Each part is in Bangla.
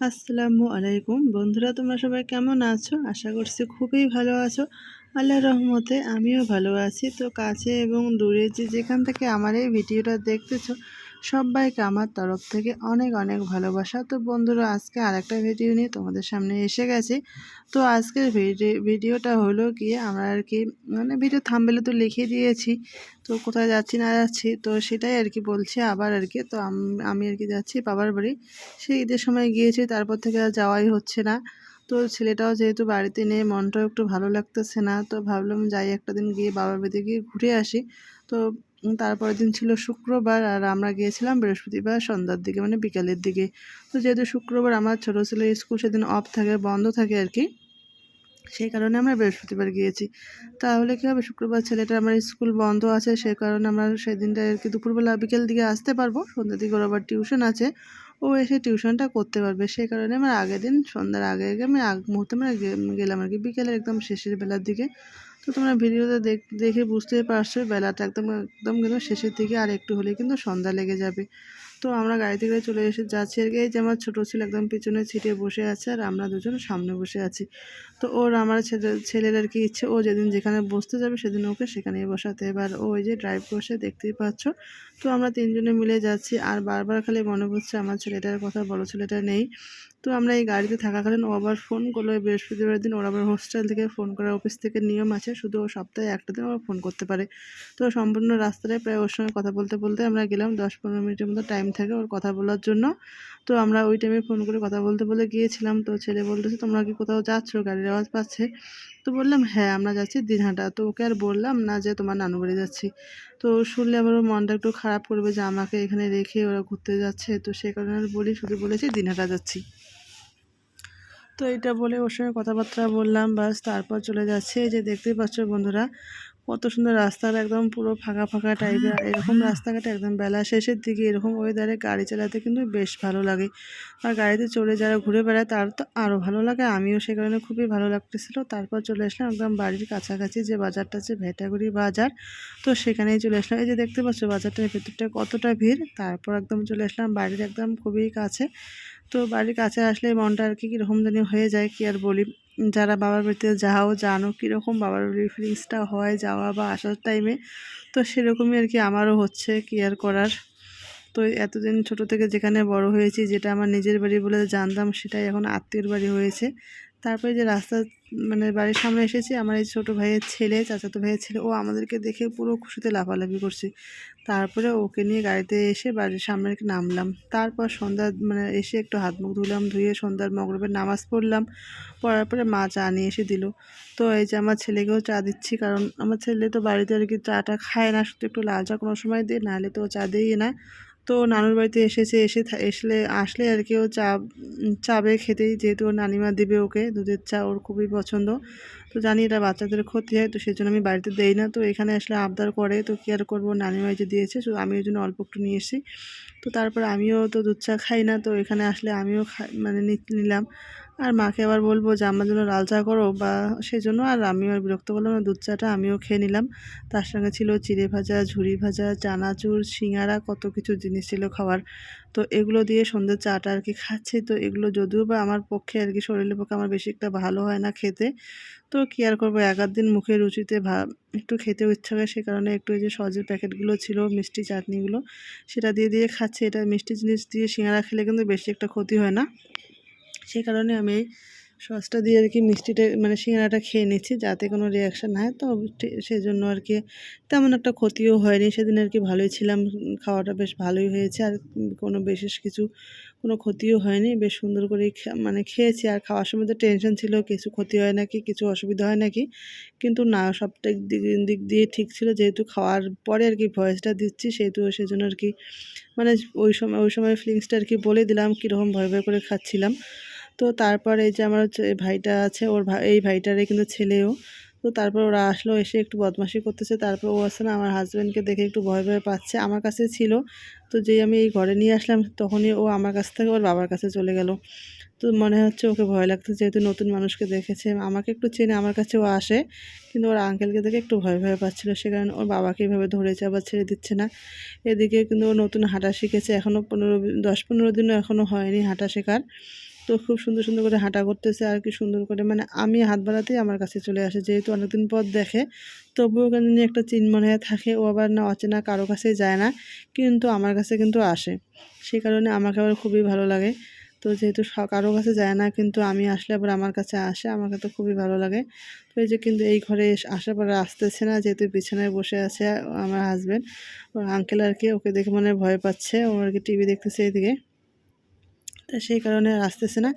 আসসালামু আলাইকুম। বন্ধুরা, তোমরা সবাই কেমন আছো? আশা করছি খুবই ভালো আছো। আল্লাহ রহমতে আমিও ভালো আছি। তো কাছে এবং দূরে যে যেখান থেকে আমার এই ভিডিওটা দেখতেছো সবাইকে আমার তরফ থেকে অনেক অনেক ভালোবাসা। তো বন্ধুরা, আজকে আরেকটা ভিডিও নিয়ে তোমাদের সামনে এসে গেছি। তো আজকের ভিডিওটা হলো কি আমরা আর কি মানে ভিডিও থামবেলে তো লিখে দিয়েছি। তো কোথায় যাচ্ছি, না যাচ্ছি, তো সেটাই আর কি বলছি আবার আর কি। তো আমি আর কি যাচ্ছি বাবার বাড়ি। সেই ঈদের সময় গিয়েছি, তারপর থেকে আর যাওয়াই হচ্ছে না। তো ছেলেটাও যেহেতু বাড়িতে নেই, মনটাও একটু ভালো লাগতেছে না। তো ভাবলাম যাই একটা দিন গিয়ে বাবার বাড়িতে গিয়ে ঘুরে আসি। তো তারপরের দিন ছিল শুক্রবার আর আমরা গিয়েছিলাম বৃহস্পতিবার সন্ধ্যার দিকে মানে বিকালের দিকে। তো যেহেতু শুক্রবার আমার ছোটো ছেলের স্কুল সেদিন অফ থাকে, বন্ধ থাকে আর কি, সেই কারণে আমরা বৃহস্পতিবার গিয়েছি। তাহলে কী হবে? শুক্রবার ছেলেটা আমার স্কুল বন্ধ আছে সেই কারণে আমরা সেদিনটা আর কি দুপুরবেলা বিকেল দিকে আসতে পারব। সন্ধ্যার দিকে ওর আবার টিউশন আছে, ও এসে টিউশনটা করতে পারবে। সেই কারণে আমার আগের দিন, সন্ধ্যার আগে আগে আমি আগ মুহূর্তে আমরা গেলাম আর কি, বিকেলের একদম শেষের বেলার দিকে। তো তোমরা ভিডিওতে দেখে বুঝতেই পারছ, বেলাটা একদম একদম কিন্তু শেষের দিকে, আর একটু হলে কিন্তু সন্ধ্যা লেগে যাবে। তো আমরা গাড়ি থেকে চলে এসে যাচ্ছি আর কি যে আমার ছোটো ছেলে একদম পিছনে ছিটে বসে আছে, আর আমরা দুজন সামনে বসে আছি। তো ওর, আমার ছেলের আর কি ইচ্ছে, ও যেদিন যেখানে বসতে যাবে, সেদিন ওকে সেখানেই বসাতে। এবার ও ওই যে ড্রাইভ করছে, দেখতেই পাচ্ছ। তো আমরা তিনজনে মিলে যাচ্ছি, আর বারবার খালি মনে পড়ছে আমার ছেলেটার কথা, বড় ছেলেটা নেই। তো আমরা এই গাড়িতে থাকাকালীন ও আবার ফোন করল। বৃহস্পতিবার দিন ওর আবার হোস্টেল থেকে ফোন করার অফিস থেকে নিয়ম আছে, শুধু ও সপ্তাহে একটা দিন আবার ফোন করতে পারে। তো সম্পূর্ণ রাস্তায় প্রায় ওর সঙ্গে কথা বলতে বলতে আমরা গেলাম দশ পনেরো মিনিটের মতো টাইম থাকে ওর কথা বলার জন্য। তো আমরা ওই টাইমে ফোন করে কথা বলতে বলে গিয়েছিলাম। তো ছেলে বলতেছে, তোমরা কি কোথাও যাচ্ছ? গাড়ির আওয়াজ পাচ্ছে? তো বললাম হ্যাঁ আমরা যাচ্ছি দিনহাটা। তো ওকে আর বললাম না যে, তোমার নানু বাড়ি যাচ্ছি। তো শুনলে আবার ওর মনটা একটু খারাপ করবে যে, আমাকে এখানে রেখে ওরা ঘুরতে যাচ্ছে। তো সে কারণে বলি, শুধু বলেছি, দিনহাটা যাচ্ছি। তো এটা বলে ওর সঙ্গে কথাবার্তা বললাম, বাস তারপর চলে যাচ্ছে। যে দেখতেই পাচ্ছ বন্ধুরা কত সুন্দর রাস্তাটা একদম পুরো ফাঁকা ফাঁকা টাইপের এরকম রাস্তাঘাটে একদম বেলা শেষের দিকে এরকম ওয়েদারে গাড়ি চালাতে কিন্তু বেশ ভালো লাগে। আর গাড়িতে চড়ে যারা ঘুরে বেড়ায় তার তো আরও ভালো লাগে। আমিও সে কারণে খুবই ভালো লাগতেছিল। তারপর চলে আসলাম একদম বাড়ির কাছাকাছি যে বাজারটা আছে ভেটাগুড়ি বাজার। তো সেখানেই চলে আসলাম। এই যে দেখতে পাচ্ছ বাজারটার ভেতরটা কতটা ভিড়। তারপর একদম চলে আসলাম বাড়ির একদম খুবই কাছে। তো বাড়ির কাছে আসলে মনটা আর কি কীরকম জানি হয়ে যায়, কি আর বলি। যারা বাবার বাড়িতে যাও, জানো কীরকম বাবার বাড়ির ফিলিংসটা হয় যাওয়া বা আসার টাইমে তো সেরকমই আর কি আমারও হচ্ছে কেয়ার করার। তো এতদিন ছোট থেকে যেখানে বড় হয়েছি, যেটা আমার নিজের বাড়ি বলে জানতাম, সেটাই এখন আত্মীয়র বাড়ি হয়েছে। তারপরে যে রাস্তা মানে বাড়ির সামনে এসেছি, আমার এই ছোটো ভাইয়ের ছেলে, চাচাতো ভাইয়ের ছেলে, ও আমাদেরকে দেখে পুরো খুশিতে লাফালাফি করছে। তারপরে ওকে নিয়ে গাড়িতে এসে বাড়ির সামনে নামলাম। তারপর সন্ধ্যা মানে এসে একটু হাত মুখ ধুলাম, ধুয়ে সন্ধ্যার মগরবের নামাজ পড়লাম। পড়ার পরে মা চা নিয়ে এসে দিল। তো এই যে আমার ছেলেকেও চা দিচ্ছি, কারণ আমার ছেলে তো বাড়িতে আর কি চাটা খায় না। শুধু একটু লাল চা কোনো সময় দিয়ে নাহলে তো চা দিই না তো নানুর বাড়িতে এসেছে, এসে এসলে, আসলে আর কি ও চা, চাবে খেতেই যেহেতু ওর নানিমা দেবে ওকে, দুধের চা ওর খুবই পছন্দ। তো জানি এটা বাচ্চাদের ক্ষতি হয়, তো সেই জন্য আমি বাড়িতে দেই না। তো এখানে আসলে আবদার করে, তো কেয়ার আর করব, নানিমা যে দিয়েছে, তো আমি ওই জন্য অল্প একটু নিয়ে এসেছি। তো তারপর আমিও তো দুধ চা খাই না, তো এখানে আসলে আমিও খাই মানে নিলাম। আর মাকে আবার বলব যে, আমার জন্য লাল চা করো। বা সেই জন্য আর আমিও আর বিরক্ত করলাম না, দুধ চাটা আমিও খেয়ে নিলাম। তার সঙ্গে ছিল চিড়ে ভাজা ঝুড়ি ভাজা, চানাচুর সিঙ্গারা কত কিছু জিনিস ছিল খাওয়ার। তো এগুলো দিয়ে সন্ধ্যের চাটা আর কি খাচ্ছি। তো এগুলো যদিও বা আমার পক্ষে আর কি শরীরের পক্ষে আমার বেশি একটা ভালো হয় না খেতে। তো কী আর করব এক দিন মুখে রুচিতে ভা, একটু খেতেও ইচ্ছা হয় সে কারণে একটু এই যে সজের প্যাকেটগুলো ছিল, মিষ্টি চাটনিগুলো, সেটা দিয়ে দিয়ে খাচ্ছি। এটা মিষ্টি জিনিস দিয়ে সিঙ্গারা খেলে কিন্তু বেশি একটা ক্ষতি হয় না। সেই কারণে আমি সসটা দিয়ে আর কি মিষ্টিটা মানে সিঙ্গারাটা খেয়ে নিচ্ছি যাতে কোনো রিয়াকশান হয়। তো সেই জন্য আর কি তেমন একটা ক্ষতিও হয়নি। সেদিন আর কি ভালোই ছিলাম, খাওয়াটা বেশ ভালোই হয়েছে আর কোনো বিশেষ কিছু, কোনো ক্ষতিও হয়নি। বেশ সুন্দর করেই মানে খেয়েছি আর খাওয়ার সময় তো টেনশন ছিল, কিছু ক্ষতি হয় নাকি, কিছু অসুবিধা হয় নাকি। কিন্তু না সবটা দিক দিক দিয়ে ঠিক ছিল। যেহেতু খাওয়ার পরে আর কি ভয়েসটা দিচ্ছি, সেহেতু সেজন্য আর কি মানে ওই সময় ওই সময় ফিলিংসটা আর কি বলে দিলাম, কীরকম ভয় ভয় করে খাচ্ছিলাম। তো তারপর এই যে আমার ভাইটা আছে, ওর এই ভাইটারে কিন্তু ছেলেও। তো তারপর ওরা আসলো, এসে একটু বদমাশি করতেছে। তারপর ও আসছে না আমার হাজব্যান্ডকে দেখে একটু ভয় ভয় পাচ্ছে। আমার কাছে ছিল। তো যেই আমি এই ঘরে নিয়ে আসলাম, তখনই ও আমার কাছ থেকে ওর বাবার কাছে চলে গেল। তো মনে হচ্ছে ওকে ভয় লাগতো যেহেতু নতুন মানুষকে দেখেছে। আমাকে একটু চেনে, আমার কাছে ও আসে। কিন্তু ওর আঙ্কেলকে দেখে একটু ভয় ভয় পাচ্ছিলো। সে কারণে ওর বাবাকে এভাবে ধরেছে, আবার ছেড়ে দিচ্ছে না। এদিকে কিন্তু ও নতুন হাঁটা শিখেছে। এখনও পনেরো, দশ, পনেরো দিনও এখনও হয়নি হাঁটা শেখার। তো খুব সুন্দর সুন্দর করে হাঁটা করতেছে আর কি সুন্দর করে। মানে আমি হাত বাড়াতেই আমার কাছে চলে আসে, যেহেতু অনেকদিন পর দেখে। তবুও কেন নিয়ে একটা চিন মনে হয় থাকে, ও আবার না অচেনা, কারও কাছেই যায় না, কিন্তু আমার কাছে কিন্তু আসে। সেই কারণে আমাকে আবার খুবই ভালো লাগে। তো যেহেতু কারও কাছে যায় না, কিন্তু আমি আসলে আবার আমার কাছে আসে, আমাকে তো খুবই ভালো লাগে। তো এই যে কিন্তু এই ঘরে আসার পরে আসতেছে না, যেহেতু বিছানায় বসে আছে আমার হাজব্যান্ড ওর আঙ্কেল আর কি ওকে দেখে মনে ভয় পাচ্ছে, ও আর কি টিভি দেখতেছে এইদিকে তা সেই কারণে আর আসতেছে না।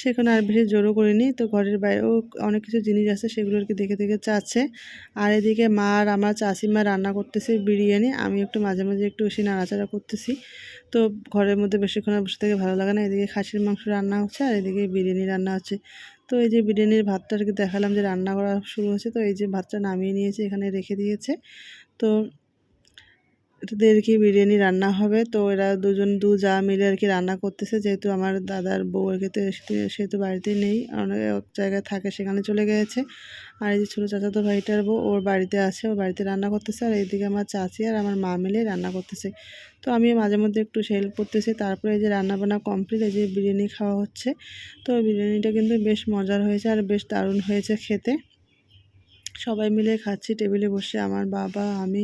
সেখানে আর বেশি জোরও করিনি তো ঘরের বাইরেও অনেক কিছু জিনিস আছে, সেগুলো আর কি দেখে দেখে চাচ্ছে। আর এদিকে মা আর আমার চাষিমা রান্না করতেছে বিরিয়ানি। আমি একটু মাঝে মাঝে একটু বেশি নাড়াচাড়া করতেছি। তো ঘরের মধ্যে বেশিক্ষণ বসে থেকে ভালো লাগে না। এদিকে খাসির মাংস রান্না হচ্ছে আর এদিকে বিরিয়ানি রান্না হচ্ছে। তো এই যে বিরিয়ানির ভাতটা আর কি দেখালাম যে রান্না করা শুরু হয়েছে। তো এই যে ভাতটা নামিয়ে নিয়েছে, এখানে রেখে দিয়েছে। তো এদের কি বিরিয়ানি রান্না হবে? তো এরা দুজন দু যা মিলে আর কি রান্না করতেছে। যেহেতু আমার দাদার বউ আর কি তো বাড়িতে নেই। অনেক জায়গায় থাকে, সেখানে চলে গিয়েছে। আর এই যে ছোটো চাচাতো ভাইটার বউ, ওর বাড়িতে আছে ওর বাড়িতে রান্না করতেছে। আর এইদিকে আমার চাচি আর আমার মা মিলে রান্না করতেছে। তো আমি মাঝে মধ্যে একটু হেল্প করতেছি। তারপরে এই যে রান্না বান্না কমপ্লিট এই যে বিরিয়ানি খাওয়া হচ্ছে। তো বিরিয়ানিটা কিন্তু বেশ মজার হয়েছে আর বেশ দারুণ হয়েছে খেতে। সবাই মিলে খাচ্ছি টেবিলে বসে। আমার বাবা, আমি,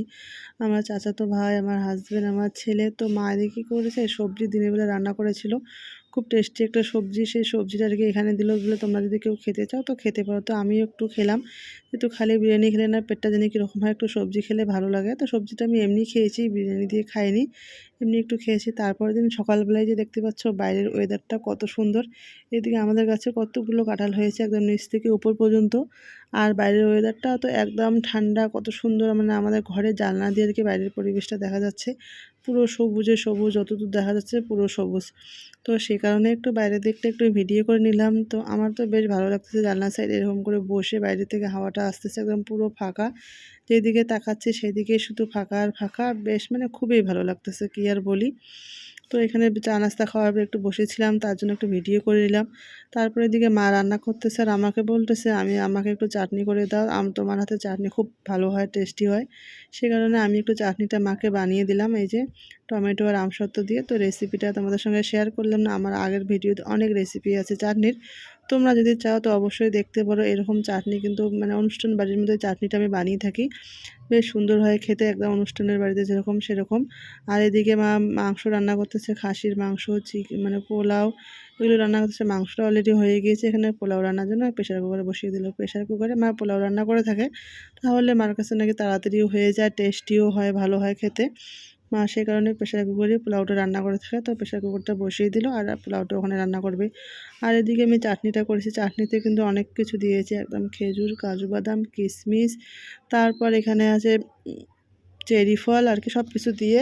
আমার চাচাতো ভাই, আমার হাজব্যান্ড আমার ছেলে। তো মা এদিকে কী করেছে? সবজি দিনের বেলা রান্না করেছিল। খুব টেস্টি একটা সবজি। সেই সবজিটা আর কি এখানে দিল বলে তোমরা যদি কেউ খেতে চাও তো খেতে পারো। তো আমিও একটু খেলাম। একটু খালি বিরিয়ানি খেলে না, পেটটা জানি কীরকম হয়, একটু সবজি খেলে ভালো লাগে। তো সবজিটা আমি এমনি খেয়েছি, বিরিয়ানি দিয়ে খাইনি। এমনি একটু খেয়েছি। তারপরের দিন সকালবেলায় যে দেখতে পাচ্ছ বাইরের ওয়েদারটা কত সুন্দর। এদিকে আমাদের কাছে কতগুলো কাঁঠাল হয়েছে একদম নিচ থেকে উপর পর্যন্ত। আর বাইরের ওয়েদারটা তো একদম ঠান্ডা, কত সুন্দর। মানে আমাদের ঘরে জানলা দিয়ে আর কি বাইরের পরিবেশটা দেখা যাচ্ছে। পুরো সবুজে সবুজ, যতদূর দেখা যাচ্ছে পুরো সবুজ। তো সেই কারণে একটু বাইরের দিকটা একটু ভিডিও করে নিলাম। তো আমার তো বেশ ভালো লাগতেছে জানলা সাইড এরকম করে বসে বাইরে থেকে হাওয়াটা আসতেছে, একদম পুরো ফাঁকা। যেদিকে তাকাচ্ছি সেদিকে শুধু ফাঁকা আর ফাঁকা। বেশ মানে খুবই ভালো লাগতেছে, কি আর বলি। তো এখানে চা নাস্তা খাওয়ার একটু বসেছিলাম, তার জন্য একটু ভিডিও করে নিলাম। তারপরে এদিকে মা রান্না করতেছে আর আমাকে বলতেছে, আমি, আমাকে একটু চাটনি করে দাও। আম, তোমার হাতে চাটনি খুব ভালো হয়, টেস্টি হয়। সে কারণে আমি একটু চাটনিটা মাকে বানিয়ে দিলাম, এই যে টমেটো আর আমসত্ব দিয়ে। তো রেসিপিটা তোমাদের সঙ্গে শেয়ার করলাম না, আমার আগের ভিডিওতে অনেক রেসিপি আছে চাটনির। তোমরা যদি চাও তো অবশ্যই দেখতে পারো। এরকম চাটনি কিন্তু মানে অনুষ্ঠান বাড়ির মধ্যে চাটনিটা আমি বানিয়ে থাকি। বেশ সুন্দর হয় খেতে একদম অনুষ্ঠানের বাড়িতে যেরকম সেরকম। আর এদিকে মা মাংস রান্না করতেছে, খাসির মাংস চিকেন মানে পোলাও এগুলো রান্না করতেছে। মাংসটা অলরেডি হয়ে গিয়েছে এখানে পোলাও রান্নার জন্য। প্রেশার কুকারে বসিয়ে দিল। প্রেশার কুকারে মা পোলাও রান্না করে থাকে। তাহলে মার কাছে নাকি তাড়াতাড়িও হয়ে যায়, টেস্টিও হয়, ভালো হয় খেতে। মা সেই কারণে প্রেশার কুকারে পোলাওটা রান্না করে থাকে তো প্রেশার কুকারটা বসিয়ে দিল আর পোলাওটা ওখানে রান্না করবে। আর এদিকে আমি চাটনিটা করেছি, চাটনিতে কিন্তু অনেক কিছু দিয়েছি, একদম খেজুর, কাজু বাদাম, কিশমিশ, তারপর এখানে আছে চেরি ফল আর কি সব কিছু দিয়ে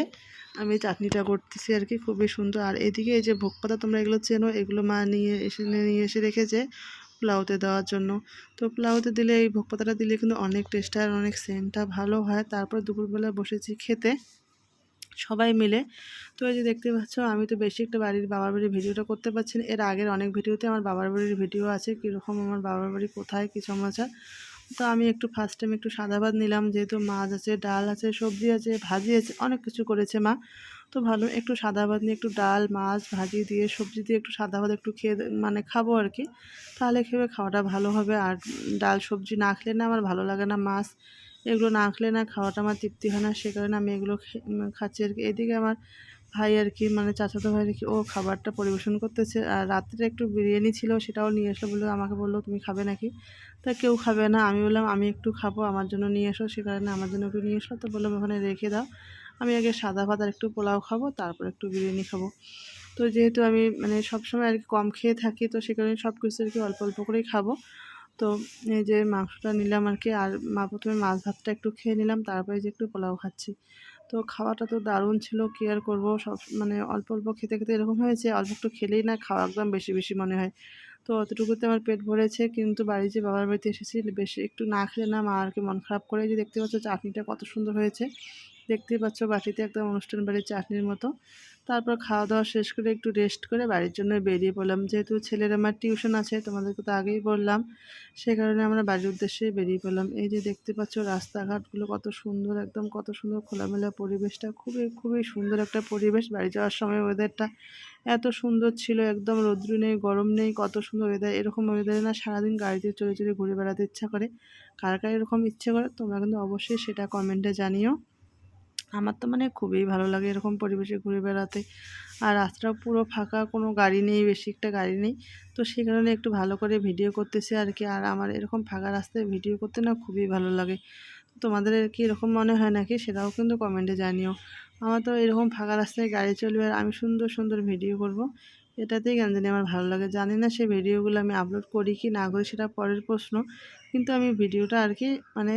আমি চাটনিটা করতেছি আর কি, খুবই সুন্দর। আর এদিকে এই যে ভোগ পাতা তোমরা এগুলো চেনো, এগুলো মা নিয়ে এসে নিয়ে এসে রেখেছে পোলাওতে দেওয়ার জন্য। তো পোলাওতে দিলে এই ভোগ পাতাটা দিলে কিন্তু অনেক টেস্ট আর অনেক সেন্টটা ভালো হয়। তারপর দুপুরবেলা বসেছি খেতে। সবাই মিলে। তো এই যে দেখতে পাচ্ছ, আমি তো বেশি একটা বাড়ির বাবার বাড়ির ভিডিওটা করতে পারছি না। এর আগের অনেক ভিডিওতে আমার বাবার বাড়ির ভিডিও আছে, কীরকম আমার বাবার বাড়ি কোথায়, কী সমাচার তো আমি একটু ফার্স্ট টাইম একটু সাদা ভাত নিলাম, যেহেতু মাছ আছে, ডাল আছে, সবজি আছে, ভাজি আছে, অনেক কিছু করেছে মা। তো ভালো, একটু সাদা ভাত নিয়ে একটু ডাল, মাছ, ভাজি দিয়ে, সবজি দিয়ে একটু সাদা ভাত একটু খেয়ে মানে খাব আর কি। তাহলে খেয়ে খাওয়াটা ভালো হবে। আর ডাল, সবজি না খেলে না আমার ভালো লাগে না মাছ। এগুলো না খেলে না খাওয়াটা আমার তৃপ্তি হয় না, সে কারণে আমি এগুলো খাচ্ছি আর কি। এদিকে আমার ভাই আর কি মানে চাচাতো ভাই আর কি, ও খাবারটা পরিবেশন করতেছে আর রাত্রে একটু বিরিয়ানি ছিল, সেটাও নিয়ে আসলো বলল আমাকে বলল, তুমি খাবে নাকি? তা কেউ খাবে না, আমি বললাম, আমি একটু খাব, আমার জন্য নিয়ে এসো। সে কারণে আমার জন্য একটু নিয়ে এসো তো বললাম, ওখানে রেখে দাও, আমি আগে সাদা ভাত আর একটু পোলাও খাব, তারপর একটু বিরিয়ানি খাব। তো যেহেতু আমি মানে সবসময় আর কি কম খেয়ে থাকি, তো সে কারণে সব কিছু আর কি অল্প অল্প করেই খাব। তো এই যে মাংসটা নিলাম আর কি, আর মা প্রথমে মাছ ভাতটা একটু খেয়ে নিলাম, তারপরে যে একটু পোলাও খাচ্ছি। তো খাওয়াটা তো দারুণ ছিল, কি আর করব, সব মানে অল্প অল্প খেতে খেতে এরকম হয়েছে, অল্প একটু খেলেই না খাওয়া একদম বেশি বেশি মনে হয়। তো অতটুকুতে আমার পেট ভরেছে, কিন্তু বাড়ি যে বাবার বাড়িতে এসেছি, বেশি একটু না খেলে না মা আর কি মন খারাপ করে যে দেখতে পাচ্ছ চাটনিটা কত সুন্দর হয়েছে। দেখতেই পাচ্ছ বাটিতে একদম অনুষ্ঠান বাড়ির চাটনির মতো। তারপর খাওয়া দাওয়া শেষ করে একটু রেস্ট করে বাড়ির জন্য বেরিয়ে পড়লাম। যেহেতু ছেলের আমার টিউশন আছে, তোমাদেরকে তো আগেই বললাম, সে কারণে আমরা বাড়ির উদ্দেশ্যে বেরিয়ে পড়লাম। এই যে দেখতে পাচ্ছ রাস্তাঘাটগুলো কত সুন্দর, একদম কত সুন্দর খোলামেলা পরিবেশটা, খুবই খুবই সুন্দর একটা পরিবেশ। বাড়ি যাওয়ার সময় ওয়েদারটা এত সুন্দর ছিল, একদম রৌদ্র নেই, গরম নেই, কত সুন্দর ওয়েদার এরকম ওয়েদারে না সারাদিন গাড়িতে চলে চলে ঘুরে বেড়াতে ইচ্ছা করে। কার কার এরকম ইচ্ছে করে, তোমরা কিন্তু অবশ্যই সেটা কমেন্টে জানিও। আমার তো মানে খুবই ভালো লাগে এরকম পরিবেশে ঘুরে বেড়াতে। আর রাস্তাটাও পুরো ফাঁকা, কোনো গাড়ি নেই, বেশি একটা গাড়ি নেই। তো সেই কারণে একটু ভালো করে ভিডিও করতেছি আর কি আর আমার এরকম ফাঁকা রাস্তায় ভিডিও করতে না খুবই ভালো লাগে। তোমাদের কি এরকম মনে হয় নাকি? সেটাও কিন্তু কমেন্টে জানিও। আমার তো এরকম ফাঁকা রাস্তায় গাড়ি চলবে আর আমি সুন্দর সুন্দর ভিডিও করব। এটাতেই কেন জানি আমার ভালো লাগে। জানি না সেই ভিডিওগুলো আমি আপলোড করি কি না করি সেটা পরের প্রশ্ন। কিন্তু আমি ভিডিওটা আর কি মানে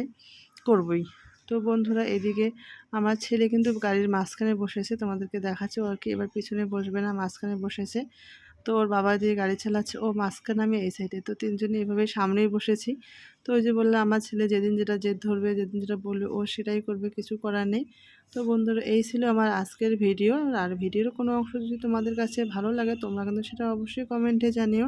করবই। তো বন্ধুরা, এদিকে আমার ছেলে কিন্তু গাড়ির মাঝখানে বসেছে, তোমাদেরকে দেখাচ্ছে। ওর কি এবার পিছনে বসবে না, মাঝখানে বসেছে। তো ওর বাবা দিয়ে গাড়ি চালাচ্ছে, ও মাঝখানে আমি এই সাইডে তো তিনজনে এভাবে সামনেই বসেছি। তো ওই যে বললে আমার ছেলে যেদিন যেটা জেদ ধরবে, যেদিন যেটা বলবে, ও সেটাই করবে, কিছু করার নেই। তো বন্ধুরা, এই ছিল আমার আজকের ভিডিও। আর ভিডিওর কোনো অংশ যদি তোমাদের কাছে ভালো লাগে, তোমরা কিন্তু সেটা অবশ্যই কমেন্টে জানিও।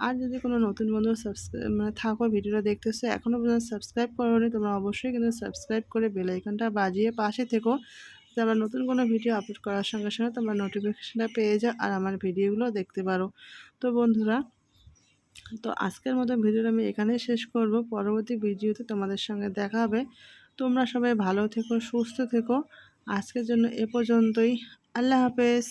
আর যদি কোনো নতুন বন্ধু সাবস্ক্রাইব মানে থাকো ভিডিওটা দেখতেছো এখনও পর্যন্ত সাবস্ক্রাইব করোনি, তোমরা অবশ্যই কিন্তু সাবস্ক্রাইব করে বেল আইকনটা বাজিয়ে পাশে থেকো। আমার নতুন কোনো ভিডিও আপলোড করার সঙ্গে সঙ্গে তোমরা নোটিফিকেশানটা পেয়ে যাও আর আমার ভিডিওগুলো দেখতে পারো। তো বন্ধুরা, তো আজকের মতো ভিডিওটা আমি এখানেই শেষ করব। পরবর্তী ভিডিওতে তোমাদের সঙ্গে দেখা হবে। তোমরা সবাই ভালো থেকো, সুস্থ থেকো। আজকের জন্য এ পর্যন্তই। আল্লাহ হাফেজ।